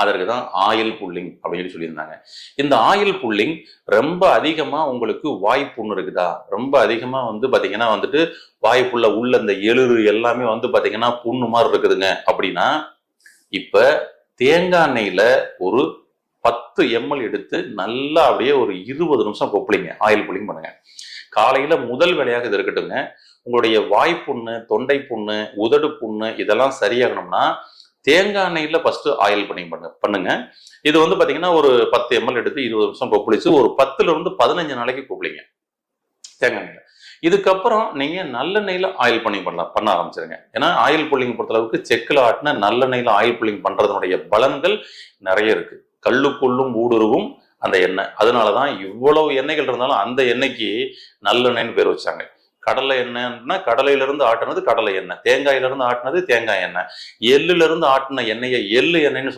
அதற்கு தான் oil pulling அப்படின்னு சொல்லியிருந்தாங்க இந்த ஆயில் புல்லிங் ரொம்ப அதிகமா உங்களுக்கு வாய்ப்புண்ணு இருக்குதா? ரொம்ப அதிகமா வந்து பாத்தீங்கன்னா வந்துட்டு வாய்ப்புள்ள உள்ள இந்த எளுரு எல்லாமே வந்து பாத்தீங்கன்னா புண்ணு மாதிரி இருக்குதுங்க. அப்படின்னா இப்ப தேங்காய் எண்ணெயில ஒரு பத்து எம்எல் எடுத்து நல்லா அப்படியே ஒரு இருபது நிமிஷம் கொப்பளிங்க. ஆயில் புல்லிங் பண்ணுங்க. காலையில முதல் வேலையாக இது இருக்கட்டுங்க உங்களுடைய வாய்ப்புண்ணு தொண்டை புண்ணு உதடு புண்ணு இதெல்லாம் சரியாகணும்னா தேங்காய் எண்ணெயில் ஃபஸ்ட்டு ஆயில் பண்ணி பண்ணு பண்ணுங்க. இது வந்து பார்த்தீங்கன்னா ஒரு பத்து எம்எல் எடுத்து இருபது நிமிஷம் கொப்பளிச்சு ஒரு பத்துலேருந்து பதினஞ்சு நாளைக்கு கொப்பளிங்க தேங்காய் எண்ணெயில். இதுக்கப்புறம் நீங்கள் நல்லெண்ணெயில் ஆயில் புல்லிங் பண்ணலாம் பண்ண ஆரம்பிச்சிருங்க. ஏன்னா ஆயில் புல்லிங் பொறுத்தளவுக்கு செக்கில் ஆட்டின நல்லெண்ணெயில் ஆயில் புல்லிங் பண்ணுறதுனுடைய பலன்கள் நிறைய இருக்குது கல்லுக்குள்ளும் ஊடுருவும் அந்த எண்ணெய். அதனால தான் இவ்வளவு எண்ணெய்கள் இருந்தாலும் அந்த எண்ணெய்க்கு நல்லெண்ணெய்னு பேர் வச்சாங்க. கடலை எண்ணெய்னா கடலையில இருந்து ஆட்டினது கடலை எண்ணெய். தேங்காயில இருந்து ஆட்டினது தேங்காய் எண்ணெய். எள்ளுல இருந்து ஆட்டின எண்ணெயை எள்ளு எண்ணெய்னு